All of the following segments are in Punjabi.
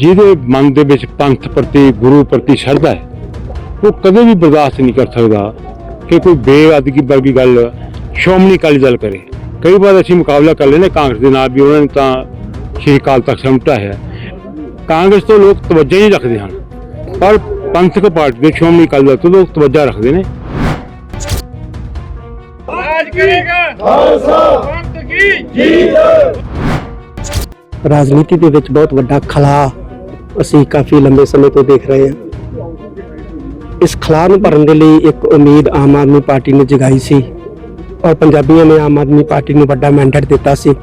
ਜਿਹਦੇ ਮਨ ਦੇ ਵਿੱਚ ਪੰਥ ਪ੍ਰਤੀ ਗੁਰੂ ਪ੍ਰਤੀ ਸ਼ਰਧਾ ਹੈ ਉਹ ਕਦੇ ਵੀ ਬਰਦਾਸ਼ਤ ਨਹੀਂ ਕਰ ਸਕਦਾ ਕਿ ਕੋਈ ਬੇਅਦਗੀ ਵਰਗੀ ਗੱਲ ਸ਼੍ਰੋਮਣੀ ਅਕਾਲੀ ਦਲ ਕਰੇ। ਕਈ ਵਾਰ ਅਸੀਂ ਮੁਕਾਬਲਾ ਕਰ ਲੈਨੇ ਕਾਂਗਰਸ ਦੇ ਨਾਲ ਵੀ ਉਹਨਾਂ ਨੇ ਤਾਂ ਸ਼੍ਰੀ ਅਕਾਲ ਤਖਤ ਸਮਟਾ ਹੈ ਕਾਂਗਰਸ ਤੋਂ ਲੋਕ ਤਵੱਜਾ ਹੀ ਨਹੀਂ ਰੱਖਦੇ ਹਨ ਪਰ ਪੰਥਕ ਪਾਰਟੀ ਦੇ ਸ਼੍ਰੋਮਣੀ ਅਕਾਲੀ ਦਲ ਤੋਂ ਲੋਕ ਤਵੱਜਾ ਰੱਖਦੇ ਨੇ। ਰਾਜ ਕਰੇਗਾ। ਖਾਲਸਾ। ਪੰਥ ਕੀ? ਰਾਜਨੀਤੀ ਦੇ ਵਿੱਚ ਬਹੁਤ ਵੱਡਾ ਖਲਾ ਅਸੀਂ ਕਾਫੀ ਲੰਬੇ ਸਮੇਂ ਤੋਂ ਦੇਖ ਰਹੇ ਹਾਂ। ਇਸ ਖਲਾ ਨੂੰ ਭਰਨ ਦੇ ਲਈ ਇੱਕ ਉਮੀਦ ਆਮ ਆਦਮੀ ਪਾਰਟੀ ਨੇ ਜਗਾਈ ਸੀ ਔਰ ਪੰਜਾਬੀਆਂ ਨੇ ਆਮ ਆਦਮੀ ਪਾਰਟੀ ਨੂੰ ਵੱਡਾ ਮੈਂਡੇਟ ਦਿੱਤਾ ਸੀ।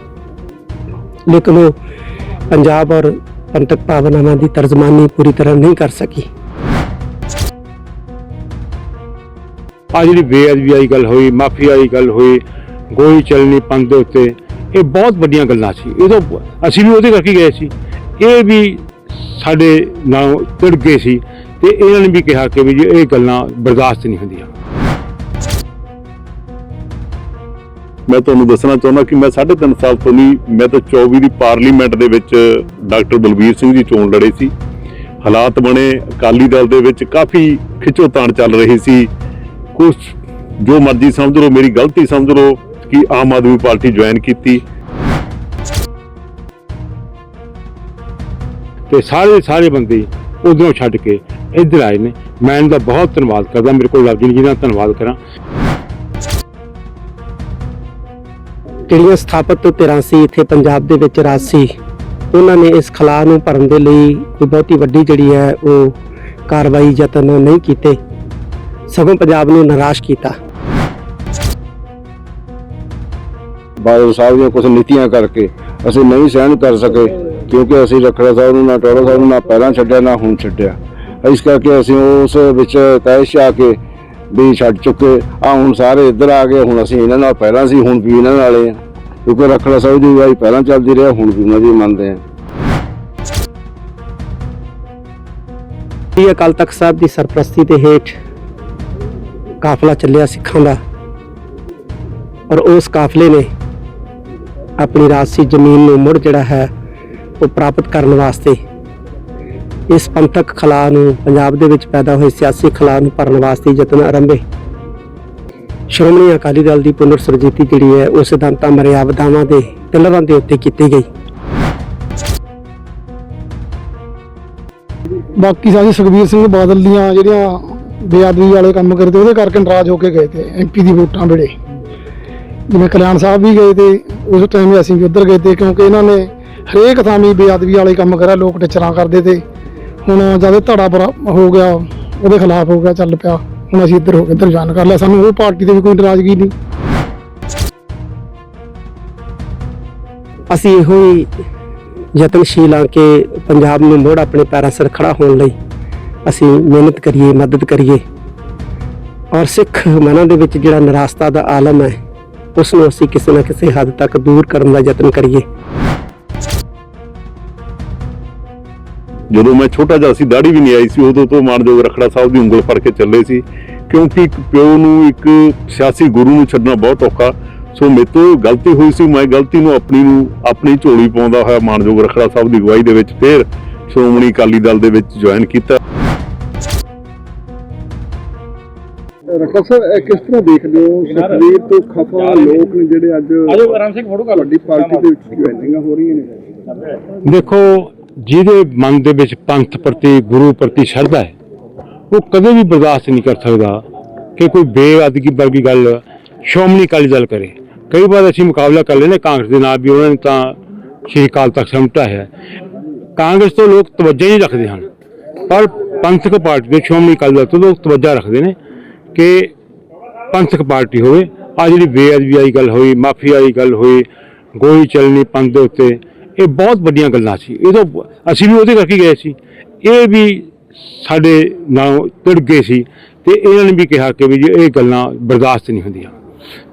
ਲੇਕਿਨ ਉਹ ਪੰਜਾਬ ਔਰ ਪੰਥਕ ਭਾਵਨਾਵਾਂ ਦੀ ਤਰਜਮਾਨੀ ਪੂਰੀ ਤਰ੍ਹਾਂ ਨਹੀਂ ਕਰ ਸਕੀ। ਆ ਜਿਹੜੀ ਬੇਅਦਬੀ ਵਾਲੀ ਗੱਲ ਹੋਈ, ਮਾਫੀ ਵਾਲੀ ਗੱਲ ਹੋਈ ਗੋਈ ਚੱਲਣੀ ਪੰਥ ਦੇ ਉੱਤੇ, ਇਹ ਬਹੁਤ ਵੱਡੀਆਂ ਗੱਲਾਂ ਸੀ। ਇਹ ਤਾਂ ਅਸੀਂ ਵੀ ਉਹਦੇ ਕਰਕੇ ਗਏ ਸੀ। ਇਹ ਵੀ ਸਾਡੇ ਨਾਲ ਟਿੜ ਗਏ ਸੀ ਤੇ ਇਹਨਾਂ ਨੇ ਵੀ ਕਿਹਾ ਕਿ ਵੀ ਜੀ ਇਹ ਗੱਲਾਂ ਬਰਦਾਸ਼ਤ ਨਹੀਂ ਹੁੰਦੀਆਂ। ਮੈਂ ਤੁਹਾਨੂੰ ਦੱਸਣਾ ਚਾਹੁੰਦਾ ਕਿ ਮੈਂ 3.5 ਸਾਲ ਤੋਂ ਨਹੀਂ, ਮੈਂ ਤਾਂ 24 ਦੀ ਪਾਰਲੀਮੈਂਟ ਦੇ ਵਿੱਚ ਡਾਕਟਰ ਬਲਬੀਰ ਸਿੰਘ ਜੀ ਚੋਣ ਲੜੇ ਸੀ। ਹਾਲਾਤ ਬਣੇ, ਅਕਾਲੀ ਦਲ ਦੇ ਵਿੱਚ ਕਾਫੀ ਖਿੱਚੋਤਾਣ ਚੱਲ ਰਹੀ ਸੀ। ਕੁਝ ਜੋ ਮਰਜ਼ੀ ਸਮਝ ਲਓ, ਮੇਰੀ ਗਲਤੀ ਸਮਝ ਲਓ ਕਿ ਆਮ ਆਦਮੀ ਪਾਰਟੀ ਜੁਆਇਨ ਕੀਤੀ। ਤੇ ਸਾਰੇ ਸਾਰੇ ਬੰਦੇ ਉਧਰੋਂ ਛੱਡ ਕੇ ਇੱਧਰ ਆਏ ਨੇ। ਮੈਂ ਇਹਨਾਂ ਦਾ ਬਹੁਤ ਧੰਨਵਾਦ ਕਰਦਾ। ਮੇਰੇ ਕੋਲ ਲਫ਼ਜ਼ ਨਹੀਂ ਜਿਹਨਾਂ ਦਾ ਧੰਨਵਾਦ ਕਰਾਂ। ਜਿਹੜੀਆਂ ਸਥਾਪਿਤ ਧਿਰਾਂ ਸੀ ਇੱਥੇ ਪੰਜਾਬ ਦੇ ਵਿੱਚ ਰਾਜ ਸੀ ਉਹਨਾਂ ਨੇ ਇਸ ਖਲਾ ਨੂੰ ਭਰਨ ਦੇ ਲਈ ਕੋਈ ਬਹੁਤੀ ਵੱਡੀ ਜਿਹੜੀ ਹੈ ਉਹ ਕਾਰਵਾਈ ਯਤਨ ਨਹੀਂ ਕੀਤੇ। ਸਗੋਂ ਪੰਜਾਬ ਨੂੰ ਨਿਰਾਸ਼ ਕੀਤਾ। ਬਾਦਲ ਸਾਹਿਬ ਦੀਆਂ ਕੁਝ ਨੀਤੀਆਂ ਕਰਕੇ ਅਸੀਂ ਨਹੀਂ ਸਹਿਣ ਕਰ ਸਕੇ। ਕਿਉਂਕਿ ਅਸੀਂ ਰੱਖੜਾ ਸਾਹਿਬ ਨੂੰ, ਨਾ ਟੋੜਾ ਸਾਹਿਬ ਨੂੰ, ਨਾ ਪਹਿਲਾਂ ਛੱਡਿਆ, ਨਾ ਹੁਣ ਛੱਡਿਆ। ਇਸ ਕਰਕੇ ਅਸੀਂ ਉਸ ਵਿੱਚ ਤੈਸ਼ ਆ ਕੇ ਵੀ ਛੱਡ ਚੁੱਕੇ। ਆ ਹੁਣ ਸਾਰੇ ਇੱਧਰ ਆ ਗਏ, ਹੁਣ ਅਸੀਂ ਇਹਨਾਂ ਨਾਲ ਪਹਿਲਾਂ ਸੀ, ਹੁਣ ਵੀ ਇਹਨਾਂ ਨਾਲੇ ਕਿਉਂਕਿ ਰੱਖੜਾ ਸਾਹਿਬ ਦੀ ਵਾਈ ਪਹਿਲਾਂ ਚੱਲਦੀ ਰਿਹਾ, ਹੁਣ ਵੀ ਉਹਨਾਂ ਦੀ ਮੰਨਦੇ ਆ। ਸ੍ਰੀ ਅਕਾਲ ਤਖਤ ਸਾਹਿਬ ਦੀ ਸਰਪ੍ਰਸਤੀ ਦੇ ਹੇਠ ਕਾਫਲਾ ਚੱਲਿਆ ਸਿੱਖਾਂ ਦਾ। ਔਰ ਉਸ ਕਾਫਲੇ ਨੇ ਆਪਣੀ ਰਾਜਸੀ ਜ਼ਮੀਨ ਨੂੰ ਮੁੜ ਜਿਹੜਾ ਹੈ ਉਹ ਪ੍ਰਾਪਤ ਕਰਨ ਵਾਸਤੇ ਇਸ ਪੰਥਕ ਖਲਾ ਨੂੰ, ਪੰਜਾਬ ਦੇ ਵਿੱਚ ਪੈਦਾ ਹੋਏ ਸਿਆਸੀ ਖਲਾ ਨੂੰ ਭਰਨ ਵਾਸਤੇ ਯਤਨ ਆਰੰਭੇ। ਸ਼੍ਰੋਮਣੀ ਅਕਾਲੀ ਦਲ ਦੀ ਪੁਨਰ ਸੁਰਜੀਤੀ ਜਿਹੜੀ ਹੈ, ਉਹ ਸਿਧਾਂਤਾਂ ਮਰਿਆਵਦਾਵਾਂ ਦੇ ਪਿਲਰਾਂ ਦੇ ਉੱਤੇ ਕੀਤੀ ਗਈ। ਬਾਕੀ ਸਾਰੇ ਸੁਖਬੀਰ ਸਿੰਘ ਬਾਦਲ ਦੀਆਂ ਜਿਹੜੀਆਂ ਬੇਅਦਬੀ ਵਾਲੇ ਕੰਮ ਕਰਦੇ, ਉਹਦੇ ਕਰਕੇ ਨਾਰਾਜ਼ ਹੋ ਕੇ ਗਏ ਤੇ ਐਮਪੀ ਦੀ ਵੋਟਾਂ ਵੇਲੇ। ਜਿਵੇਂ ਕਲਿਆਣ ਸਾਹਿਬ ਵੀ ਗਏ ਤੇ, ਉਸ ਟਾਈਮ ਵੀ ਅਸੀਂ ਵੀ ਉੱਧਰ ਗਏ ਤੇ, ਕਿਉਂਕਿ ਇਹਨਾਂ ਨੇ ਹਰੇਕ ਥਾਂ ਵੀ ਬੇਅਦਬੀ ਵਾਲੇ ਕੰਮ ਕਰਿਆ, ਲੋਕ ਟਿਚਰਾਂ ਕਰਦੇ ਤੇ। ਹੁਣ ਜਦੋਂ ਧੜਾ ਬਰਾ ਹੋ ਗਿਆ, ਉਹਦੇ ਖਿਲਾਫ ਹੋ ਗਿਆ, ਚੱਲ ਪਿਆ। ਹੁਣ ਅਸੀਂ ਇੱਧਰ ਹੋ ਕੇ ਇੱਧਰ ਜਾਣ ਕਰ ਲਿਆ। ਸਾਨੂੰ ਉਹ ਪਾਰਟੀ ਤੇ ਵੀ ਕੋਈ ਨਾਰਾਜ਼ਗੀ ਨਹੀਂ। ਅਸੀਂ ਇਹੋ ਹੀ ਯਤਨਸ਼ੀਲ ਹਾਂ ਕਿ ਪੰਜਾਬ ਨੂੰ ਮੁੜ ਆਪਣੇ ਪੈਰਾਂ ਸਿਰ ਖੜਾ ਹੋਣ ਲਈ ਅਸੀਂ ਮਿਹਨਤ ਕਰੀਏ, ਮਦਦ ਕਰੀਏ। ਔਰ ਸਿੱਖ ਮਨਾਂ ਦੇ ਵਿੱਚ ਜਿਹੜਾ ਨਿਰਾਸਤਾ ਦਾ ਆਲਮ ਹੈ ਉਸ ਨੂੰ ਅਸੀਂ ਕਿਸੇ ਨਾ ਕਿਸੇ ਹੱਦ ਤੱਕ ਦੂਰ ਕਰਨ ਦਾ ਯਤਨ ਕਰੀਏ। ਜਦੋਂ ਮੈਂ ਛੋਟਾ ਜਿਹਾ ਸੀ ਦਾੜੀ ਵੀ ਨਹੀਂ ਆਈ ਸੀ ਉਦੋਂ ਤੋਂ ਮਾਨਯੋਗ ਰਖੜਾ ਸਾਹਿਬ ਦੀ ਉਂਗਲ ਫੜ ਕੇ ਚੱਲੇ ਸੀ। ਕਿਉਂਕਿ ਇੱਕ ਪਿਓ ਨੂੰ ਇੱਕ ਸਿਆਸੀ ਗੁਰੂ ਨੂੰ ਛੱਡਣਾ ਬਹੁਤ ਔਖਾ। ਸੋ ਮੇਰੇ ਤੋਂ ਗਲਤੀ ਹੋਈ ਸੀ ਮੈਂ ਗਲਤੀ ਨੂੰ ਆਪਣੀ ਨੂੰ ਆਪਣੀ ਝੋਲੀ ਪਾਉਂਦਾ ਹੋਇਆ ਮਾਨਯੋਗ ਰਖੜਾ ਸਾਹਿਬ ਦੀ ਅਗਵਾਈ ਦੇ ਵਿੱਚ ਫਿਰ ਸ਼੍ਰੋਮਣੀ ਅਕਾਲੀ ਦਲ ਦੇ ਵਿੱਚ ਜੁਆਇਨ ਕੀਤਾ। ਸਾਹਿਬ ਇਹ ਕਿਸ ਤਰ੍ਹਾਂ ਦੇਖਦੇ ਹੋ? ਸੁਖਬੀਰ ਤੋਂ ਖਫਾ ਲੋਕ ਨੇ ਜਿਹੜੇ ਅੱਜ ਆਜੋ ਆਰਾਮ ਸਿੰਘ ਫੋਟੋ ਕਰ ਵੱਡੀ ਪਾਰਟੀ ਦੇ ਵਿੱਚ ਜੁਆਇਨਿੰਗਾਂ ਹੋ ਰਹੀਆਂ ਨੇ। ਦੇਖੋ ਜਿਹਦੇ ਮਨ ਦੇ ਵਿੱਚ ਪੰਥ ਪ੍ਰਤੀ, ਗੁਰੂ ਪ੍ਰਤੀ ਸ਼ਰਧਾ ਹੈ, ਉਹ ਕਦੇ ਵੀ ਬਰਦਾਸ਼ਤ ਨਹੀਂ ਕਰ ਸਕਦਾ ਕਿ ਕੋਈ ਬੇਅਦਗੀ ਵਰਗੀ ਗੱਲ, ਸ਼੍ਰੋਮਣੀ ਅਕਾਲੀ ਦਲ ਕਰੇ। ਕਈ ਵਾਰ ਅਸੀਂ ਮੁਕਾਬਲਾ ਕਰ ਲੈਨੇ ਕਾਂਗਰਸ ਦੇ ਨਾਲ ਵੀ ਉਹਨਾਂ ਨੇ ਤਾਂ ਸ਼੍ਰੀ ਅਕਾਲ ਤਖਤ ਸਮਟਾ ਹੈ ਕਾਂਗਰਸ ਤੋਂ ਲੋਕ ਤਵੱਜਾ ਹੀ ਨਹੀਂ ਰੱਖਦੇ ਹਨ, ਪਰ ਪੰਥਕ ਪਾਰਟੀ ਦੇ ਸ਼੍ਰੋਮਣੀ ਅਕਾਲੀ ਦਲ ਤੋਂ ਲੋਕ ਤਵੱਜਾ ਰੱਖਦੇ ਨੇ ਕਿ ਪੰਥਕ ਪਾਰਟੀ ਹੋਵੇ। ਆ ਜਿਹੜੀ ਬੇਅਦਬੀ ਵਾਲੀ ਗੱਲ ਹੋਈ, ਮਾਫੀ ਵਾਲੀ ਗੱਲ ਹੋਈ, ਗੋਲੀ ਚੱਲਣੀ ਪੰਥ ਦੇ ਉੱਤੇ ਇਹ ਬਹੁਤ ਵੱਡੀਆਂ ਗੱਲਾਂ ਸੀ। ਇਹ ਤਾਂ ਅਸੀਂ ਵੀ ਉਹਦੇ ਕਰਕੇ ਗਏ ਸੀ। ਇਹ ਵੀ ਸਾਡੇ ਨਾਲ ਟਿੜ ਗਏ ਸੀ ਤੇ ਇਹਨਾਂ ਨੇ ਵੀ ਕਿਹਾ ਕਿ ਵੀ ਜੀ ਇਹ ਗੱਲਾਂ ਬਰਦਾਸ਼ਤ ਨਹੀਂ ਹੁੰਦੀਆਂ।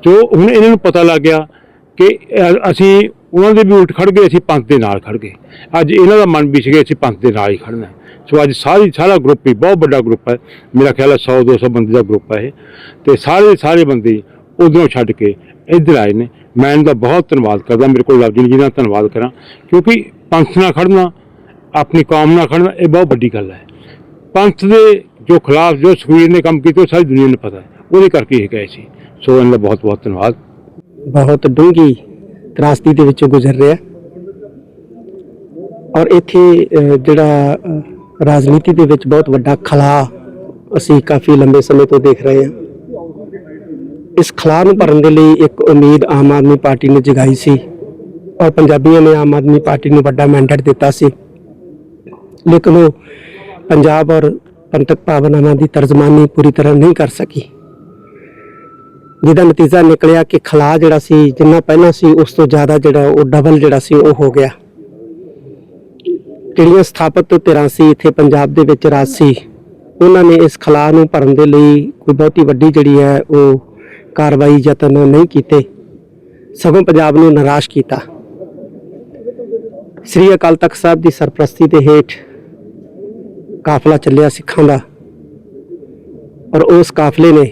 ਜੋ ਹੁਣ ਇਹਨਾਂ ਨੂੰ ਪਤਾ ਲੱਗ ਗਿਆ ਕਿ ਅਸੀਂ ਉਹਨਾਂ ਦੇ ਵੀ ਉਲਟ ਖੜ ਗਏ, ਅਸੀਂ ਪੰਥ ਦੇ ਨਾਲ ਖੜ ਗਏ। ਅੱਜ ਇਹਨਾਂ ਦਾ ਮਨ ਵਿਛ ਗਿਆ ਅਸੀਂ ਪੰਥ ਦੇ ਨਾਲ ਹੀ ਖੜਨਾ ਸੋ ਅੱਜ ਸਾਰੀ, ਸਾਰਾ ਗਰੁੱਪ ਹੀ ਬਹੁਤ ਵੱਡਾ ਗਰੁੱਪ ਹੈ। ਮੇਰਾ ਖਿਆਲ ਹੈ 100 200 ਬੰਦੇ ਦਾ ਗਰੁੱਪ ਹੈ ਇਹ। ਤੇ ਸਾਰੇ ਸਾਰੇ ਬੰਦੇ ਉਧਰੋਂ ਛੱਡ ਕੇ ਇੱਧਰ ਆਏ ਨੇ। ਮੈਂ ਇਹਨਾਂ ਦਾ ਬਹੁਤ ਧੰਨਵਾਦ ਕਰਦਾ। ਮੇਰੇ ਕੋਲ ਲਫ਼ਜ਼ ਨਹੀਂ ਜਿਹਨਾਂ ਧੰਨਵਾਦ ਕਰਾਂ। ਕਿਉਂਕਿ ਪੰਥ ਨਾਲ ਖੜਨਾ ਆਪਣੀ ਕੌਮ ਨਾਲ ਖੜਨਾ ਇਹ ਬਹੁਤ ਵੱਡੀ ਗੱਲ ਹੈ। ਪੰਥ ਦੇ ਜੋ ਖਿਲਾਫ ਜੋ ਸੁਖਬੀਰ ਨੇ ਕੰਮ ਕੀਤੇ, ਉਹ ਸਾਰੀ ਦੁਨੀਆ ਨੂੰ ਪਤਾ ਹੈ। ਉਹਦੇ ਕਰਕੇ ਇਹ ਕਹੇ ਸੀ। ਸੋ ਇਹਨਾਂ ਦਾ ਬਹੁਤ ਬਹੁਤ ਧੰਨਵਾਦ। ਬਹੁਤ ਡੂੰਘੀ ਤਰਾਸਦੀ ਦੇ ਵਿੱਚੋਂ ਗੁਜ਼ਰ ਰਿਹਾ। ਔਰ ਇੱਥੇ ਜਿਹੜਾ ਰਾਜਨੀਤੀ ਦੇ ਵਿੱਚ ਬਹੁਤ ਵੱਡਾ ਖਲਾ ਅਸੀਂ ਕਾਫੀ ਲੰਬੇ ਸਮੇਂ ਤੋਂ ਦੇਖ ਰਹੇ ਹਾਂ। ਇਸ ਖਲਾਅ ਨੂੰ ਭਰਨ ਦੇ ਲਈ ਇੱਕ ਉਮੀਦ ਆਮ ਆਦਮੀ ਪਾਰਟੀ ਨੇ ਜਗਾਈ ਸੀ। ਔਰ ਪੰਜਾਬੀਆਂ ਨੇ ਆਮ ਆਦਮੀ ਪਾਰਟੀ ਨੂੰ ਵੱਡਾ ਮੈਂਡੇਟ ਦਿੱਤਾ ਸੀ। ਲੇਕਿਨ ਉਹ ਪੰਜਾਬ ਔਰ ਪੰਥਕ ਭਾਵਨਾਵਾਂ ਦੀ ਤਰਜਮਾਨੀ ਪੂਰੀ ਤਰ੍ਹਾਂ ਨਹੀਂ ਕਰ ਸਕੀ। ਜਿਹਦਾ ਨਤੀਜਾ ਨਿਕਲਿਆ ਕਿ ਖਲਾ ਜਿਹੜਾ ਸੀ, ਜਿੰਨਾ ਪਹਿਲਾਂ ਸੀ, ਉਸ ਤੋਂ ਜ਼ਿਆਦਾ ਜਿਹੜਾ ਉਹ ਡਬਲ ਜਿਹੜਾ ਸੀ, ਉਹ ਹੋ ਗਿਆ। ਜਿਹੜੀਆਂ ਸਥਾਪਿਤ ਧਿਰਾਂ ਸੀ, ਇੱਥੇ ਪੰਜਾਬ ਦੇ ਵਿੱਚ ਰਾਜ ਸੀ, ਉਹਨਾਂ ਨੇ ਇਸ ਖਲਾ ਨੂੰ ਭਰਨ ਦੇ ਲਈ ਕੋਈ ਬਹੁਤੀ ਵੱਡੀ ਜਿਹੜੀ ਹੈ, ਉਹ ਕਾਰਵਾਈ ਯਤਨ ਨਹੀਂ ਕੀਤੇ। ਸਗੋਂ ਪੰਜਾਬ ਨੂੰ ਨਿਰਾਸ਼ ਕੀਤਾ। ਸ੍ਰੀ ਅਕਾਲ ਤਖਤ ਸਾਹਿਬ ਦੀ ਸਰਪ੍ਰਸਤੀ ਦੇ ਹੇਠ ਕਾਫਲਾ ਚੱਲਿਆ ਸਿੱਖਾਂ ਦਾ। ਔਰ ਉਸ ਕਾਫਲੇ ਨੇ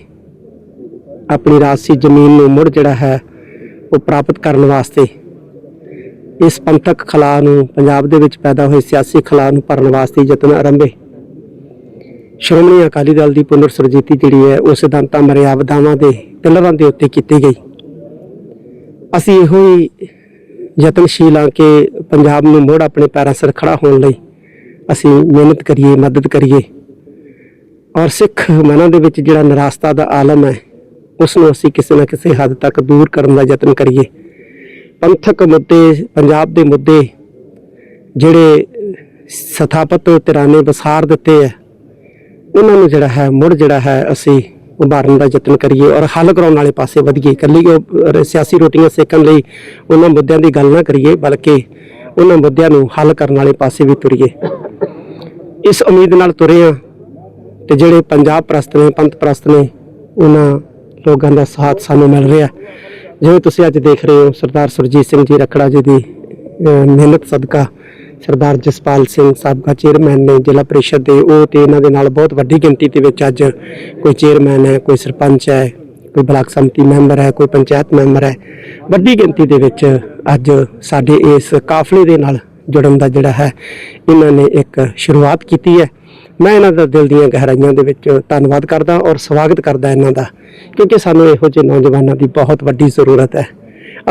ਆਪਣੀ ਰਾਜਸੀ ਜ਼ਮੀਨ ਨੂੰ ਮੁੜ ਜਿਹੜਾ ਹੈ ਉਹ ਪ੍ਰਾਪਤ ਕਰਨ ਵਾਸਤੇ ਇਸ ਪੰਥਕ ਖਲਾ ਨੂੰ, ਪੰਜਾਬ ਦੇ ਵਿੱਚ ਪੈਦਾ ਹੋਏ ਸਿਆਸੀ ਖਲਾ ਨੂੰ ਭਰਨ ਵਾਸਤੇ ਯਤਨ ਆਰੰਭੇ। ਸ਼੍ਰੋਮਣੀ ਅਕਾਲੀ ਦਲ ਦੀ ਪੁਨਰ ਸੁਰਜੀਤੀ ਜਿਹੜੀ ਹੈ ਉਹ ਸਿਧਾਂਤਾਂ ਮਰਿਆਵਦਾਵਾਂ ਦੇ ਪਿਲਰਾਂ ਦੇ ਉੱਤੇ ਕੀਤੀ ਗਈ। ਅਸੀਂ ਇਹੋ ਹੀ ਯਤਨਸ਼ੀਲ ਹਾਂ ਕਿ ਪੰਜਾਬ ਨੂੰ ਮੁੜ ਆਪਣੇ ਪੈਰਾਂ ਸਿਰ ਖੜਾ ਹੋਣ ਲਈ ਅਸੀਂ ਮਿਹਨਤ ਕਰੀਏ, ਮਦਦ ਕਰੀਏ। ਔਰ ਸਿੱਖ ਮਨਾਂ ਦੇ ਵਿੱਚ ਜਿਹੜਾ ਨਿਰਾਸਤਾ ਦਾ ਆਲਮ ਹੈ ਉਸ ਨੂੰ ਅਸੀਂ ਕਿਸੇ ਨਾ ਕਿਸੇ ਹੱਦ ਤੱਕ ਦੂਰ ਕਰਨ ਦਾ ਯਤਨ ਕਰੀਏ। ਪੰਥਕ ਮੁੱਦੇ, ਪੰਜਾਬ ਦੇ ਮੁੱਦੇ ਜਿਹੜੇ ਸਥਾਪਤ ਧਿਰਾਂ ਨੇ ਵਸਾਰ ਦਿੱਤੇ ਹੈ, ਉਹਨਾਂ ਨੂੰ ਜਿਹੜਾ ਹੈ, ਮੁੜ ਜਿਹੜਾ ਹੈ ਅਸੀਂ ਉਭਾਰਨ ਦਾ ਯਤਨ ਕਰੀਏ ਔਰ ਹੱਲ ਕਰਾਉਣ ਵਾਲੇ ਪਾਸੇ ਵਧੀਏ। ਇਕੱਲੀ ਉਹ ਸਿਆਸੀ ਰੋਟੀਆਂ ਸੇਕਣ ਲਈ ਉਹਨਾਂ ਮੁੱਦਿਆਂ ਦੀ ਗੱਲ ਨਾ ਕਰੀਏ, ਬਲਕਿ ਉਹਨਾਂ ਮੁੱਦਿਆਂ ਨੂੰ ਹੱਲ ਕਰਨ ਵਾਲੇ ਪਾਸੇ ਵੀ ਤੁਰੀਏ। ਇਸ ਉਮੀਦ ਨਾਲ ਤੁਰੇ ਹਾਂ ਤੇ ਜਿਹੜੇ ਪੰਜਾਬ ਪ੍ਰਸਤ ਨੇ, ਪੰਥ ਪ੍ਰਸਤ ਨੇ, ਉਹਨਾਂ ਲੋਕਾਂ ਦਾ ਸਾਥ ਸਾਨੂੰ ਮਿਲ ਰਿਹਾ। ਜਿਵੇਂ ਤੁਸੀਂ ਅੱਜ ਦੇਖ ਰਹੇ ਹੋ, ਸਰਦਾਰ ਸੁਰਜੀਤ ਸਿੰਘ ਜੀ ਰਖੜਾ ਜੀ ਦੀ ਮਿਹਨਤ ਸਦਕਾ ਸਰਦਾਰ ਜਸਪਾਲ ਸਿੰਘ ਸਾਬਕਾ ਚੇਅਰਮੈਨ ਨੇ ਜ਼ਿਲ੍ਹਾ ਪ੍ਰੀਸ਼ਦ ਦੇ, ਉਹ ਤੇ ਇਹਨਾਂ ਦੇ ਨਾਲ ਬਹੁਤ ਵੱਡੀ ਗਿਣਤੀ ਦੇ ਵਿੱਚ ਅੱਜ ਕੋਈ ਚੇਅਰਮੈਨ ਹੈ, ਕੋਈ ਸਰਪੰਚ ਹੈ, ਕੋਈ ਬਲਾਕ ਸੰਮਤੀ ਮੈਂਬਰ ਹੈ, ਕੋਈ ਪੰਚਾਇਤ ਮੈਂਬਰ ਹੈ। ਵੱਡੀ ਗਿਣਤੀ ਦੇ ਵਿੱਚ ਅੱਜ ਸਾਡੇ ਇਸ ਕਾਫਲੇ ਦੇ ਨਾਲ ਜੁੜਨ ਦਾ ਜਿਹੜਾ ਹੈ, ਇਹਨਾਂ ਨੇ ਇੱਕ ਸ਼ੁਰੂਆਤ ਕੀਤੀ ਹੈ। ਮੈਂ ਇਹਨਾਂ ਦਾ ਦਿਲ ਦੀਆਂ ਗਹਿਰਾਈਆਂ ਦੇ ਵਿੱਚ ਧੰਨਵਾਦ ਕਰਦਾ ਔਰ ਸਵਾਗਤ ਕਰਦਾ ਇਹਨਾਂ ਦਾ, ਕਿਉਂਕਿ ਸਾਨੂੰ ਇਹੋ ਜਿਹੇ ਨੌਜਵਾਨਾਂ ਦੀ ਬਹੁਤ ਵੱਡੀ ਜ਼ਰੂਰਤ ਹੈ।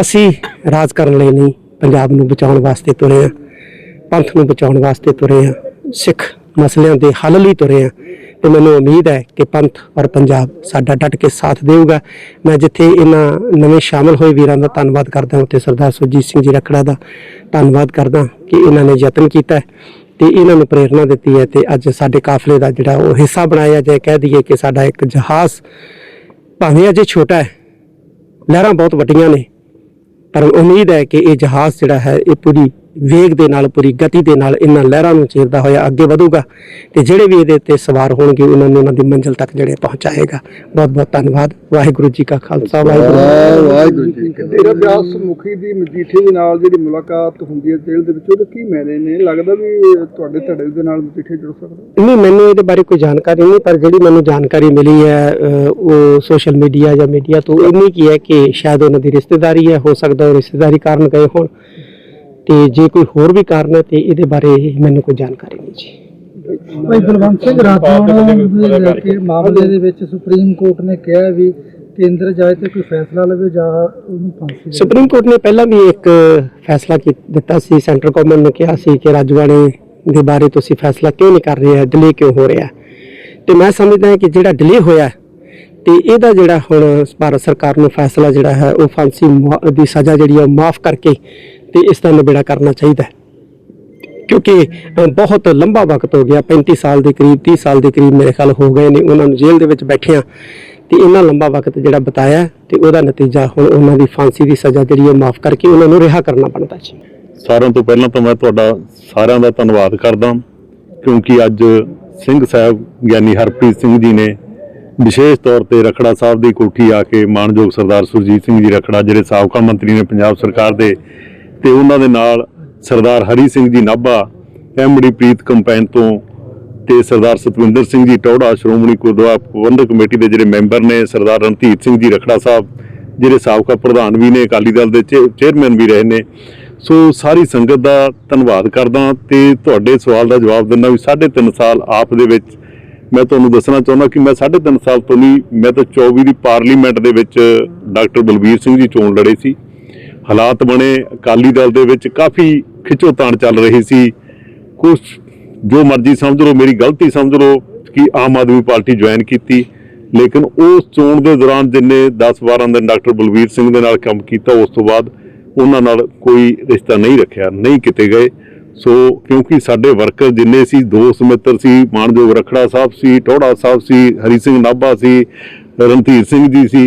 ਅਸੀਂ ਰਾਜ ਕਰਨ ਲਈ ਨਹੀਂ, ਪੰਜਾਬ ਨੂੰ ਬਚਾਉਣ ਵਾਸਤੇ ਤੁਰੇ ਹਾਂ। ਪੰਥ ਨੂੰ ਬਚਾਉਣ ਵਾਸਤੇ ਤੁਰੇ ਹਾਂ, ਸਿੱਖ ਮਸਲਿਆਂ ਦੇ ਹੱਲ ਲਈ ਤੁਰੇ ਹਾਂ ਤੇ ਮੈਨੂੰ ਉਮੀਦ ਹੈ ਕਿ ਪੰਥ ਔਰ ਪੰਜਾਬ ਸਾਡਾ ਡਟ ਕੇ ਸਾਥ ਦੇਊਗਾ। ਮੈਂ ਜਿੱਥੇ ਇਹਨਾਂ ਨਵੇਂ ਸ਼ਾਮਲ ਹੋਏ ਵੀਰਾਂ ਦਾ ਧੰਨਵਾਦ ਕਰਦਾ ਹਾਂ ਤੇ ਸਰਦਾਰ ਸੁਰਜੀਤ ਸਿੰਘ ਜੀ ਰਖੜਾ ਦਾ ਧੰਨਵਾਦ ਕਰਦਾ ਕਿ ਇਹਨਾਂ ਨੇ ਯਤਨ ਕੀਤਾ ਹੈ ਤੇ ਇਹਨਾਂ ਨੂੰ ਪ੍ਰੇਰਣਾ ਦਿੱਤੀ ਹੈ ਤੇ ਅੱਜ ਸਾਡੇ ਕਾਫਲੇ ਦਾ ਜਿਹੜਾ ਉਹ ਹਿੱਸਾ ਬਣਾਇਆ ਜਾਏ, ਕਹਿ ਦਈਏ ਕਿ ਸਾਡਾ ਇੱਕ ਜਹਾਜ਼ ਭਾਵੇਂ ਅਜੇ ਛੋਟਾ ਹੈ, ਲਹਿਰਾਂ ਬਹੁਤ ਵੱਡੀਆਂ ਨੇ, ਪਰ ਉਮੀਦ ਹੈ ਕਿ ਇਹ ਜਹਾਜ਼ ਜਿਹੜਾ ਹੈ, ਇਹ ਪੂਰੀ ਵੇਗ ਦੇ ਨਾਲ ਪੂਰੀ ਗਤੀ ਦੇ ਨਾਲ ਇਹਨਾਂ ਲਹਿਰਾਂ ਨੂੰ ਚੀਰਦਾ ਹੋਇਆ ਅੱਗੇ ਵਧੂਗਾ ਤੇ ਜਿਹੜੇ ਵੀ ਇਹਦੇ ਉੱਤੇ ਸਵਾਰ ਹੋਣਗੇ ਉਹਨਾਂ ਨੂੰ ਉਹਨਾਂ ਦੀ ਮੰਜ਼ਿਲ ਤੱਕ ਜਿਹੜੇ ਪਹੁੰਚਾਏਗਾ। ਬਹੁਤ ਬਹੁਤ ਧੰਨਵਾਦ। ਵਾਹਿਗੁਰੂ ਜੀ ਕਾ ਖਾਲਸਾ ਵਾਹਿਗੁਰੂ ਜੀ ਕੀ ਫਤਿਹ। ਵਾਹਿਗੁਰੂ ਜੀ ਤੇਰਾ ਵਿਆਸ ਮੁਖੀ ਦੀ ਮਜੀਠੇ ਦੇ ਨਾਲ ਜਿਹੜੀ ਮੁਲਾਕਾਤ ਹੁੰਦੀ ਹੈ ਜੇਲ੍ਹ ਦੇ ਵਿੱਚ ਉਹਦੇ ਕੀ ਮੈਨੇ ਨੇ? ਲੱਗਦਾ ਵੀ ਤੁਹਾਡੇ ਧੜੇ ਦੇ ਨਾਲ ਮਜੀਠੇ ਜੁੜ ਸਕਦਾ ਨਹੀਂ ਮੈਨੂੰ ਇਹਦੇ ਬਾਰੇ ਕੋਈ ਜਾਣਕਾਰੀ ਨਹੀਂ ਪਰ ਜਿਹੜੀ ਮੈਨੂੰ ਜਾਣਕਾਰੀ ਮਿਲੀ ਹੈ ਉਹ ਸੋਸ਼ਲ ਮੀਡੀਆ ਜਾਂ ਮੀਡੀਆ ਤੋਂ ਇੰਨੀ ਕੀ ਹੈ ਕਿ ਸ਼ਾਇਦ ਉਹਨਾਂ ਦੀ ਰਿਸ਼ਤੇਦਾਰੀ ਹੈ ਹੋ ਸਕਦਾ ਉਹ ਰਿਸ਼ਤੇਦਾਰੀ ਕਾਰਨ ਗਏ ਹੋਣ। ਤੇ ਜੇ ਕੋਈ ਹੋਰ ਵੀ ਕਾਰਨ ਹੈ ਤੇ ਇਹਦੇ ਬਾਰੇ ਮੈਨੂੰ ਕੋਈ ਜਾਣਕਾਰੀ ਨਹੀਂ ਜੀ ਭਾਈ ਬਲਵੰਤ ਸਿੰਘ ਰਾਠੌੜ ਦੇ ਕੇ ਮਾਮਲੇ ਦੇ ਵਿੱਚ ਸੁਪਰੀਮ ਕੋਰਟ ਨੇ ਕਿਹਾ ਵੀ ਕੇਂਦਰ ਜਾਏ ਤੇ ਕੋਈ ਫੈਸਲਾ ਲਵੇ ਜਾਂ ਉਹਨੂੰ ਫਾਂਸੀ ਦੇ ਸੁਪਰੀਮ ਕੋਰਟ ਨੇ ਪਹਿਲਾਂ ਵੀ ਇੱਕ ਫੈਸਲਾ ਕੀ ਦਿੱਤਾ ਸੀ ਸੈਂਟਰ ਗਵਰਨਮੈਂਟ ਨੇ ਕਿਹਾ ਸੀ ਕਿ ਰਾਜਵਾੜੇ ਦੇ ਬਾਰੇ ਤੁਸੀਂ ਫੈਸਲਾ ਕਿਉਂ ਨਹੀਂ ਕਰ ਰਹੇ ਹੈ ਡਿਲੇ ਕਿਉਂ ਹੋ ਰਿਹਾ? ਤੇ ਮੈਂ ਸਮਝਦਾ ਹਾਂ ਕਿ ਜਿਹੜਾ ਡਿਲੇ ਹੋਇਆ ਤੇ ਇਹਦਾ ਜਿਹੜਾ ਹੁਣ ਭਾਰਤ ਸਰਕਾਰ ਨੂੰ ਫੈਸਲਾ ਜਿਹੜਾ ਹੈ ਉਹ ਫਾਂਸੀ ਦੀ ਸਜ਼ਾ ਜਿਹੜੀ ਹੈ ਮਾਫ ਕਰਕੇ ਤੇ ਇਸ ਦਾ ਨਿਬੇੜਾ ਕਰਨਾ ਚਾਹੀਦਾ ਹੈ। ਕਿਉਂਕਿ ਬਹੁਤ ਲੰਬਾ ਵਕਤ ਹੋ ਗਿਆ 35 ਸਾਲ ਦੇ ਕਰੀਬ 30 ਸਾਲ ਦੇ ਕਰੀਬ ਮੇਰੇ ਖਿਆਲ ਹੋ ਗਏ ਨੇ, ਉਹਨਾਂ ਨੂੰ ਜੇਲ੍ਹ ਦੇ ਵਿੱਚ ਬੈਠਿਆਂ ਤੇ ਇੰਨਾ ਲੰਬਾ ਵਕਤ ਜਿਹੜਾ ਬਤਾਇਆ ਤੇ ਉਹਦਾ ਨਤੀਜਾ ਹੁਣ ਉਹਨਾਂ ਦੀ ਫਾਂਸੀ ਦੀ ਸਜ਼ਾ ਜਿਹੜੀ ਉਹ ਮਾਫ ਕਰਕੇ ਉਹਨਾਂ ਨੂੰ ਰਿਹਾ ਕਰਨਾ ਬਣਦਾ ਜੀ ਸਾਰਿਆਂ ਤੋਂ ਪਹਿਲਾਂ ਤਾਂ ਮੈਂ ਤੁਹਾਡਾ ਸਾਰਿਆਂ ਦਾ ਧੰਨਵਾਦ ਕਰਦਾ ਕਿਉਂਕਿ ਅੱਜ ਸਿੰਘ ਸਾਹਿਬ ਗਿਆਨੀ ਹਰਪ੍ਰੀਤ ਸਿੰਘ ਜੀ ਨੇ ਵਿਸ਼ੇਸ਼ ਤੌਰ ਤੇ ਰਖੜਾ ਸਾਹਿਬ ਦੀ ਕੋਠੀ ਆ ਕੇ ਮਾਨਯੋਗ ਸਰਦਾਰ ਸੁਰਜੀਤ ਸਿੰਘ ਜੀ ਰਖੜਾ, ਜਿਹੜੇ ਸਾਬਕਾ ਮੰਤਰੀ ਨੇ ਪੰਜਾਬ ਸਰਕਾਰ ਦੇ ਤੇ ਉਹਨਾਂ ਦੇ ਨਾਲ ਸਰਦਾਰ ਹਰੀ ਸਿੰਘ ਜੀ ਨਾਭਾ ਐਮਡੀ ਪ੍ਰੀਤ ਕੰਪੈਨ ਤੋਂ ਤੇ ਸਰਦਾਰ ਸਤਵਿੰਦਰ ਸਿੰਘ ਜੀ ਟੌੜਾ ਸ਼੍ਰੋਮਣੀ ਗੁਰਦੁਆਰਾ ਪ੍ਰਬੰਧਕ ਕਮੇਟੀ ਦੇ ਜਿਹੜੇ ਮੈਂਬਰ ਨੇ, ਸਰਦਾਰ ਰਣਧੀਰ ਸਿੰਘ ਜੀ ਰਖੜਾ ਸਾਹਿਬ, ਜਿਹੜੇ ਸਾਬਕਾ ਪ੍ਰਧਾਨ ਵੀ ਨੇ, ਅਕਾਲੀ ਦਲ ਦੇ ਚੇ- ਚੇਅਰਮੈਨ ਵੀ ਰਹੇ ਨੇ। ਸੋ ਸਾਰੀ ਸੰਗਤ ਦਾ ਧੰਨਵਾਦ ਕਰਦਾ ਤੇ ਤੁਹਾਡੇ ਸਵਾਲ ਦਾ ਜਵਾਬ ਦਿੰਦਾ ਵੀ 3.5 ਸਾਲ ਆਪ ਦੇ ਵਿੱਚ, ਮੈਂ ਤੁਹਾਨੂੰ ਦੱਸਣਾ ਚਾਹੁੰਦਾ ਕਿ ਮੈਂ 3.5 ਸਾਲ ਤੋਂ ਨਹੀਂ, ਮੈਂ ਤਾਂ 24 ਦੀ ਪਾਰਲੀਮੈਂਟ ਦੇ ਵਿੱਚ ਡਾਕਟਰ ਬਲਬੀਰ ਸਿੰਘ ਜੀ ਚੋਣ ਲੜੇ ਸੀ। ਹਾਲਾਤ ਬਣੇ। ਅਕਾਲੀ ਦਲ ਦੇ ਵਿੱਚ ਕਾਫੀ ਖਿੱਚੋਤਾਣ ਚੱਲ ਰਹੀ ਸੀ। ਕੁਝ ਜੋ ਮਰਜ਼ੀ ਸਮਝ ਲਓ, ਮੇਰੀ ਗਲਤੀ ਸਮਝ ਲਓ ਕਿ ਆਮ ਆਦਮੀ ਪਾਰਟੀ ਜੁਆਇਨ ਕੀਤੀ। ਲੇਕਿਨ ਉਸ ਚੋਣ ਦੇ ਦੌਰਾਨ ਜਿੰਨੇ 10-12 ਦਿਨ ਡਾਕਟਰ ਬਲਵੀਰ ਸਿੰਘ ਦੇ ਨਾਲ ਕੰਮ ਕੀਤਾ, ਉਸ ਤੋਂ ਬਾਅਦ ਉਹਨਾਂ ਨਾਲ ਕੋਈ ਰਿਸ਼ਤਾ ਨਹੀਂ ਰੱਖਿਆ, ਨਹੀਂ ਕਿਤੇ ਗਏ। ਸੋ ਕਿਉਂਕਿ ਸਾਡੇ ਵਰਕਰ ਜਿੰਨੇ ਸੀ, ਦੋਸਤ ਮਿੱਤਰ ਸੀ, ਮਾਨਯੋਗ ਰਖੜਾ ਸਾਹਿਬ ਸੀ ਟੋੜਾ ਸਾਹਿਬ ਸੀ, ਹਰੀ ਸਿੰਘ ਨਾਭਾ ਸੀ ਰਣਧੀਰ ਸਿੰਘ ਜੀ ਸੀ,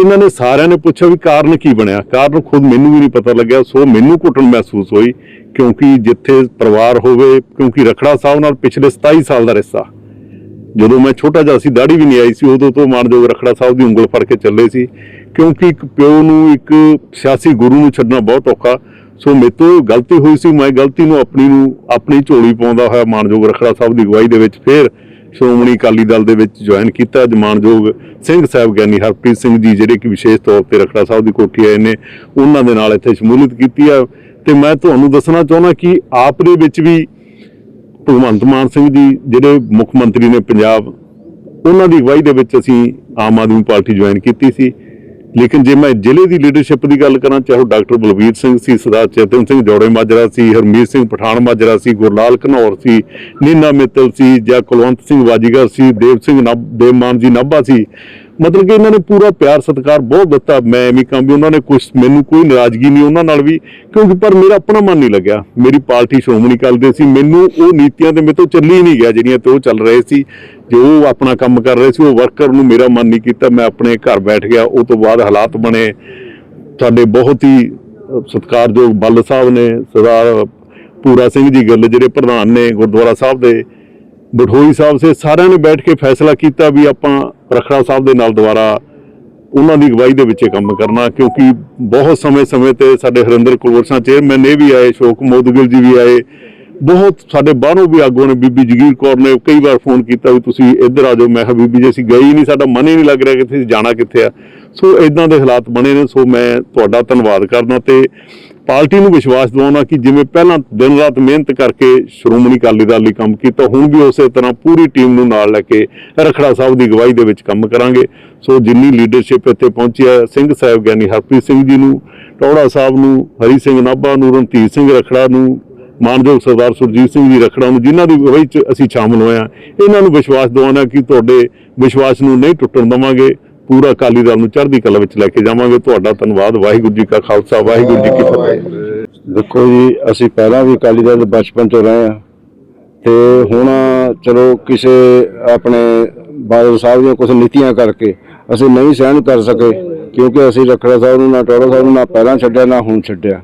ਇਹਨਾਂ ਨੇ ਸਾਰਿਆਂ ਨੇ ਪੁੱਛਿਆ ਵੀ ਕਾਰਨ ਕੀ ਬਣਿਆ। ਕਾਰਨ ਖੁਦ ਮੈਨੂੰ ਵੀ ਨਹੀਂ ਪਤਾ ਲੱਗਿਆ, ਸੋ ਮੈਨੂੰ ਘੁੱਟਣ ਮਹਿਸੂਸ ਹੋਈ, ਕਿਉਂਕਿ ਜਿੱਥੇ ਪਰਿਵਾਰ ਹੋਵੇ, ਕਿਉਂਕਿ ਰਖੜਾ ਸਾਹਿਬ ਨਾਲ ਪਿਛਲੇ 27 ਸਾਲ ਦਾ ਰਿਸ਼ਤਾ। ਜਦੋਂ ਮੈਂ ਛੋਟਾ ਜਿਹਾ ਸੀ ਦਾੜੀ ਵੀ ਨਹੀਂ ਆਈ ਸੀ, ਉਦੋਂ ਤੋਂ ਮਾਨਯੋਗ ਰਖੜਾ ਸਾਹਿਬ ਦੀ ਉਂਗਲ ਫੜ ਕੇ ਚੱਲੇ ਸੀ, ਕਿਉਂਕਿ ਇੱਕ ਪਿਓ ਨੂੰ, ਇੱਕ ਸਿਆਸੀ ਗੁਰੂ ਨੂੰ ਛੱਡਣਾ ਬਹੁਤ ਔਖਾ। ਸੋ ਮੇਰੇ ਤੋਂ ਗਲਤੀ ਹੋਈ ਸੀ, ਮੈਂ ਗਲਤੀ ਨੂੰ ਆਪਣੀ ਨੂੰ, ਆਪਣੀ ਝੋਲੀ ਪਾਉਂਦਾ ਹੋਇਆ ਮਾਨਯੋਗ ਰਖੜਾ ਸਾਹਿਬ ਦੀ ਅਗਵਾਈ ਦੇ ਵਿੱਚ, ਫੇਰ ਸ਼੍ਰੋਮਣੀ ਅਕਾਲੀ ਦਲ ਦੇ ਵਿੱਚ ਜੁਆਇਨ ਕੀਤਾ ਅੱਜ ਮਾਨਯੋਗ ਸਿੰਘ ਸਾਹਿਬ ਗਿਆਨੀ ਹਰਪ੍ਰੀਤ ਸਿੰਘ ਜੀ, ਜਿਹੜੇ ਕਿ ਵਿਸ਼ੇਸ਼ ਤੌਰ ਤੇ ਰਖੜਾ ਸਾਹਿਬ ਦੀ ਕੋਠੀ ਆਏ ਨੇ, ਉਹਨਾਂ ਦੇ ਨਾਲ ਇੱਥੇ ਸ਼ਮੂਲੀਅਤ ਕੀਤੀ ਆ। ਤੇ ਮੈਂ ਤੁਹਾਨੂੰ ਦੱਸਣਾ ਚਾਹੁੰਦਾ ਕਿ ਆਪ ਦੇ ਵਿੱਚ ਵੀ ਭਗਵੰਤ ਮਾਨ ਸਿੰਘ ਜੀ, ਜਿਹੜੇ ਮੁੱਖ ਮੰਤਰੀ ਨੇ ਪੰਜਾਬ, ਉਹਨਾਂ ਦੀ ਅਗਵਾਈ ਦੇ ਵਿੱਚ ਅਸੀਂ ਆਮ ਆਦਮੀ ਪਾਰਟੀ ਜੁਆਇਨ ਕੀਤੀ ਸੀ। ਲੇਕਿਨ ਜੇ ਮੈਂ ਜ਼ਿਲ੍ਹੇ ਦੀ ਲੀਡਰਸ਼ਿਪ ਦੀ ਗੱਲ ਕਰਾਂ, ਚਾਹੇ ਉਹ ਡਾਕਟਰ ਬਲਬੀਰ ਸਿੰਘ ਸੀ, ਸਰਦਾਰ ਚੇਤਨ ਸਿੰਘ ਜੋੜੇ ਮਾਜਰਾ ਸੀ, ਹਰਮੀਤ ਸਿੰਘ ਪਠਾਨ ਮਾਜਰਾ ਸੀ, ਗੁਰਲਾਲ ਘਨੌਰ ਸੀ, ਨੀਨਾ ਮਿੱਤਲ ਸੀ, ਜਾਂ ਕੁਲਵੰਤ ਸਿੰਘ ਵਾਜੀਗਰ ਸੀ, ਦੇਵ ਸਿੰਘ ਨਾਭ ਦੇਵਮਾਨ ਜੀ ਨਾਭਾ ਸੀ ਮਤਲਬ ਕਿ ਇਹਨਾਂ ਨੇ ਪੂਰਾ ਪਿਆਰ, ਸਤਿਕਾਰ ਬਹੁਤ ਦਿੱਤਾ। ਮੈਂ ਐਵੇਂ ਕੰਮ ਵੀ ਉਹਨਾਂ ਨੇ ਕੁਝ ਮੈਨੂੰ ਕੋਈ ਨਾਰਾਜ਼ਗੀ ਨਹੀਂ, ਉਹਨਾਂ ਨਾਲ ਵੀ। ਕਿਉਂਕਿ ਪਰ ਮੇਰਾ ਆਪਣਾ ਮਨ ਨਹੀਂ ਲੱਗਿਆ। ਮੇਰੀ ਪਾਰਟੀ ਸ਼੍ਰੋਮਣੀ ਅਕਾਲੀ ਦੇ ਸੀ। ਮੈਨੂੰ ਉਹ ਨੀਤੀਆਂ ਤੇ ਮੇਰੇ ਤੋਂ ਚੱਲੀ ਨਹੀਂ ਗਿਆ, ਜਿਹੜੀਆਂ ਤੇ ਉਹ ਚੱਲ ਰਹੇ ਸੀ। ਜੋ ਉਹ ਆਪਣਾ ਕੰਮ ਕਰ ਰਹੇ ਸੀ, ਉਹ ਵਰਕਰ ਨੂੰ ਮੇਰਾ ਮਨ ਨਹੀਂ ਕੀਤਾ। ਮੈਂ ਆਪਣੇ ਘਰ ਬੈਠ ਗਿਆ। ਉਹ ਤੋਂ ਬਾਅਦ ਹਾਲਾਤ ਬਣੇ। ਸਾਡੇ ਬਹੁਤ ਹੀ ਸਤਿਕਾਰਯੋਗ ਬੱਲ ਸਾਹਿਬ ਨੇ, ਸਰਦਾਰ ਪੂਰਾ ਸਿੰਘ ਜੀ ਗੱਲ, ਜਿਹੜੇ ਪ੍ਰਧਾਨ ਨੇ ਗੁਰਦੁਆਰਾ ਸਾਹਿਬ ਦੇ, ਬਠੋਈ ਸਾਹਿਬ ਸੇ, ਸਾਰਿਆਂ ਨੇ ਬੈਠ ਕੇ ਫੈਸਲਾ ਕੀਤਾ ਵੀ ਆਪਾਂ ਰਖੜਾ ਸਾਹਿਬ ਦੇ ਨਾਲ ਦੁਬਾਰਾ ਉਹਨਾਂ ਦੀ ਅਗਵਾਈ ਦੇ ਵਿੱਚ ਇਹ ਕੰਮ ਕਰਨਾ, ਕਿਉਂਕਿ ਬਹੁਤ ਸਮੇਂ-ਸਮੇਂ ਤੇ ਸਾਡੇ ਹਰਿੰਦਰ ਕੁਲਵਰਸ਼ਾ ਚੇਅਰਮੈਨ ਇਹ ਵੀ ਆਏ ਸ਼ੋਕ ਮੋਦਗਿਲ ਜੀ ਵੀ ਆਏ। ਬਹੁਤ ਸਾਡੇ ਬਾਹਰੋਂ ਵੀ ਆਗੂ ਨੇ, ਬੀਬੀ ਜਗੀਰ ਕੌਰ ਨੇ ਕਈ ਵਾਰ ਫੋਨ ਕੀਤਾ ਵੀ ਤੁਸੀਂ ਇੱਧਰ ਆ ਜਾਓ। ਮੈਂ ਕਿਹਾ, ਬੀਬੀ ਜੀ, ਅਸੀਂ ਗਏ ਹੀ ਨਹੀਂ, ਸਾਡਾ ਮਨ ਹੀ ਨਹੀਂ ਲੱਗ ਰਿਹਾ ਕਿ ਤੁਸੀਂ ਜਾਣਾ ਕਿੱਥੇ ਆ। ਸੋ ਇਦਾਂ ਦੇ ਹਾਲਾਤ ਬਣੇ ਨੇ, ਸੋ ਮੈਂ ਤੁਹਾਡਾ ਧੰਨਵਾਦ ਕਰਦਾ ਤੇ ਪਾਰਟੀ ਨੂੰ ਵਿਸ਼ਵਾਸ ਦਿਵਾਉਣਾ ਕਿ ਜਿਵੇਂ ਪਹਿਲਾਂ ਦਿਨ ਰਾਤ ਮਿਹਨਤ ਕਰਕੇ ਸ਼੍ਰੋਮਣੀ ਅਕਾਲੀ ਦਲ ਲਈ ਕੰਮ ਕੀਤਾ, ਹੁਣ ਵੀ ਉਸੇ ਤਰ੍ਹਾਂ ਪੂਰੀ ਟੀਮ ਨੂੰ ਨਾਲ ਲੈ ਕੇ ਰਖੜਾ ਸਾਹਿਬ ਦੀ ਅਗਵਾਈ ਦੇ ਵਿੱਚ ਕੰਮ ਕਰਾਂਗੇ। ਸੋ ਜਿੰਨੀ ਲੀਡਰਸ਼ਿਪ ਇੱਥੇ ਪਹੁੰਚੀ ਹੈ, ਸਿੰਘ ਸਾਹਿਬ ਗਿਆਨੀ ਹਰਪ੍ਰੀਤ ਸਿੰਘ ਜੀ ਨੂੰ ਟੌੜਾ ਸਾਹਿਬ ਨੂੰ, ਹਰੀ ਸਿੰਘ ਨਾਭਾ ਨੂੰ, ਰਣਧੀਰ ਸਿੰਘ ਰਖੜਾ ਨੂੰ, ਮਾਨਯੋਗ ਸਰਦਾਰ ਸੁਰਜੀਤ ਸਿੰਘ ਜੀ ਰਖੜਾ ਨੂੰ, ਜਿਨ੍ਹਾਂ ਦੀ ਅਗਵਾਈ 'ਚ ਅਸੀਂ ਸ਼ਾਮਲ ਹੋਏ ਹਾਂ, ਇਹਨਾਂ ਨੂੰ ਵਿਸ਼ਵਾਸ ਦਿਵਾਉਣਾ ਕਿ ਤੁਹਾਡੇ ਵਿਸ਼ਵਾਸ ਨੂੰ ਨਹੀਂ ਟੁੱਟਣ ਦੇਵਾਂਗੇ। ਪੂਰਾ ਅਕਾਲੀ ਦਲ ਨੂੰ ਚੜ੍ਹਦੀ ਕਲਾ ਵਿੱਚ ਲੈ ਕੇ ਜਾਵਾਂਗੇ। ਤੁਹਾਡਾ ਧੰਨਵਾਦ। ਵਾਹਿਗੁਰੂ ਜੀ ਕਾ ਖਾਲਸਾ, ਵਾਹਿਗੁਰੂ ਜੀ ਕੀ ਫਤਿਹ। ਦੇਖੋ ਜੀ, ਅਸੀਂ ਪਹਿਲਾਂ ਵੀ ਅਕਾਲੀ ਦਲ ਬਚਪਨ ਤੋਂ ਰਹੇ ਆ ਤੇ ਹੁਣ ਚਲੋ ਕਿਸੇ ਆਪਣੇ ਬਾਦਲ ਸਾਹਿਬ ਦੀਆਂ ਕੁਝ ਨੀਤੀਆਂ ਕਰਕੇ ਅਸੀਂ ਨਹੀਂ ਸਹਿਣ ਕਰ ਸਕੇ, ਕਿਉਂਕਿ ਅਸੀਂ ਰਖੜਾ ਸਾਹਿਬ ਨੂੰ, ਨਾ ਟੋੜਾ ਸਾਹਿਬ ਨੂੰ, ਨਾ ਪਹਿਲਾਂ ਛੱਡਿਆ, ਨਾ ਹੁਣ ਛੱਡਿਆ।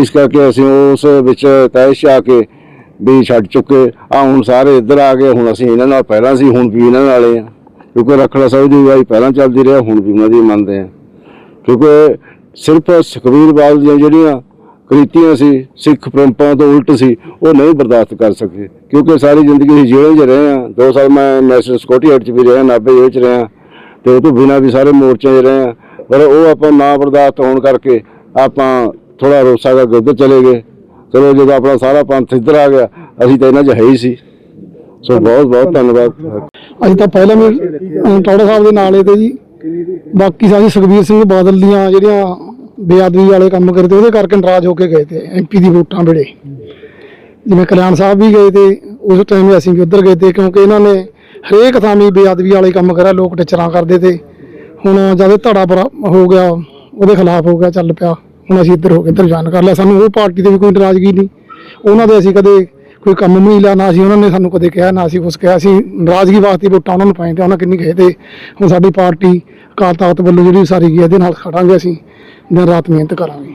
ਇਸ ਕਰਕੇ ਅਸੀਂ ਉਸ ਵਿੱਚ ਤੈਸ਼ ਆ ਕੇ ਵੀ ਛੱਡ ਚੁੱਕੇ। ਆ ਹੁਣ ਸਾਰੇ ਇੱਧਰ ਆ ਗਏ, ਹੁਣ ਅਸੀਂ ਇਹਨਾਂ ਨਾਲ ਪਹਿਲਾਂ ਸੀ, ਹੁਣ ਵੀ ਇਹਨਾਂ ਨਾਲੇ ਆ। ਕਿਉਂਕਿ ਰਖੜਾ ਸਾਹਿਬ ਦੀ ਵਾਈ ਪਹਿਲਾਂ ਚੱਲਦੀ ਰਿਹਾ, ਹੁਣ ਵੀ ਉਹਨਾਂ ਦੀ ਮੰਨਦੇ ਆ। ਕਿਉਂਕਿ ਸਿਰਫ ਸੁਖਬੀਰ ਬਾਦਲ ਦੀਆਂ ਜਿਹੜੀਆਂ ਕ੍ਰਿਤੀਆਂ ਸੀ, ਸਿੱਖ ਪਰੰਪਰਾ ਤੋਂ ਉਲਟ ਸੀ, ਉਹ ਨਹੀਂ ਬਰਦਾਸ਼ਤ ਕਰ ਸਕੇ। ਕਿਉਂਕਿ ਸਾਰੀ ਜ਼ਿੰਦਗੀ ਅਸੀਂ ਜੇਲ੍ਹ 'ਚ ਰਹੇ ਆ। ਦੋ ਸਾਲ ਮੈਂ ਨੈਸ਼ਨਲ ਸਿਕਿਉਰਿਟੀ ਹੈਡ 'ਚ ਵੀ ਰਿਹਾ, ਨਾਭੇ ਜੇਲ੍ਹ 'ਚ ਰਿਹਾ। ਤੇ ਉਹ ਤੋਂ ਬਿਨਾਂ ਵੀ ਸਾਰੇ ਮੋਰਚਿਆਂ 'ਚ ਰਹੇ ਆ। ਪਰ ਉਹ ਆਪਾਂ ਨਾ ਬਰਦਾਸ਼ਤ ਹੋਣ ਕਰਕੇ ਆਪਾਂ ਥੋੜਾ ਰੋਸਾ ਕਰਕੇ ਉੱਧਰ ਚਲੇ ਗਏ। ਚਲੋ ਜਦੋਂ ਆਪਣਾ ਸਾਰਾ ਪੰਥ ਇੱਧਰ ਆ ਗਿਆ, ਅਸੀਂ ਤਾਂ ਇਹਨਾਂ 'ਚ ਹੈ ਹੀ ਸੀ। ਸੋ ਬਹੁਤ ਬਹੁਤ ਧੰਨਵਾਦ। ਅਸੀਂ ਤਾਂ ਪਹਿਲਾਂ ਵੀ ਟੌੜਾ ਸਾਹਿਬ ਦੇ ਨਾਲ ਹੀ ਜੀ। ਬਾਕੀ ਸਾਰੇ ਸੁਖਬੀਰ ਸਿੰਘ ਬਾਦਲ ਦੀਆਂ ਜਿਹੜੀਆਂ ਬੇਅਦਬੀ ਵਾਲੇ ਕੰਮ ਕਰਦੇ, ਉਹਦੇ ਕਰਕੇ ਨਾਰਾਜ਼ ਹੋ ਕੇ ਗਏ ਤੇ ਐਮਪੀ ਦੀ ਵੋਟਾਂ ਵੇਲੇ। ਜਿਵੇਂ ਕਲਿਆਣ ਸਾਹਿਬ ਵੀ ਗਏ ਤੇ ਉਸ ਟਾਈਮ ਅਸੀਂ ਵੀ ਉੱਧਰ ਗਏ ਤੇ ਕਿਉਂਕਿ ਇਹਨਾਂ ਨੇ ਹਰੇਕ ਥਾਂ ਬੇਅਦਬੀ ਵਾਲੇ ਕੰਮ ਕਰਿਆ, ਲੋਕ ਟਿਚਰਾਂ ਕਰਦੇ ਤੇ। ਹੁਣ ਜਦ ਧੜਾ ਹੋ ਗਿਆ, ਉਹਦੇ ਖਿਲਾਫ ਹੋ ਗਿਆ, ਚੱਲ ਪਿਆ। ਹੁਣ ਅਸੀਂ ਇੱਧਰ ਹੋ ਕੇ ਇੱਧਰ ਜਾਣ ਕਰ ਲਿਆ। ਸਾਨੂੰ ਉਹ ਪਾਰਟੀ ਤੇ ਵੀ ਕੋਈ ਨਾਰਾਜ਼ਗੀ ਨਹੀਂ। ਉਹਨਾਂ ਦੇ ਅਸੀਂ ਕਦੇ ਕੋਈ ਕੰਮ ਨਹੀਂ ਲਾ ਨਾ ਸੀ ਉਹਨਾਂ ਨੇ ਸਾਨੂੰ ਕਦੇ ਕਿਹਾ, ਨਾ ਸੀ ਕੁਛ ਕਿਹਾ। ਅਸੀਂ ਨਾਰਾਜ਼ਗੀ ਵਾਸਤੇ ਵੋਟਾਂ ਉਹਨਾਂ ਨੂੰ ਪਾਈ ਤੇ ਉਹਨਾਂ ਕਿੰਨੀ ਕਹੇ ਤੇ ਹੁਣ ਸਾਡੀ ਪਾਰਟੀ ਅਕਾਲ ਤਾਕਤ ਵੱਲੋਂ ਜਿਹੜੀ ਸਾਰੀ ਗਈ ਇਹਦੇ ਨਾਲ ਖੜਾਂਗੇ ਅਸੀਂ, ਦਿਨ ਰਾਤ ਮਿਹਨਤ ਕਰਾਂਗੇ।